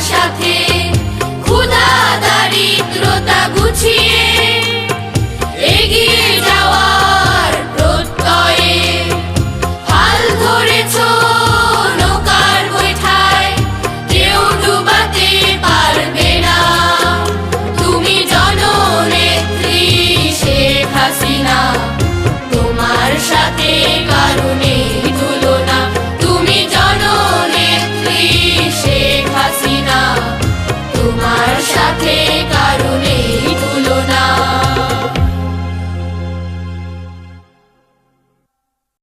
সাথে take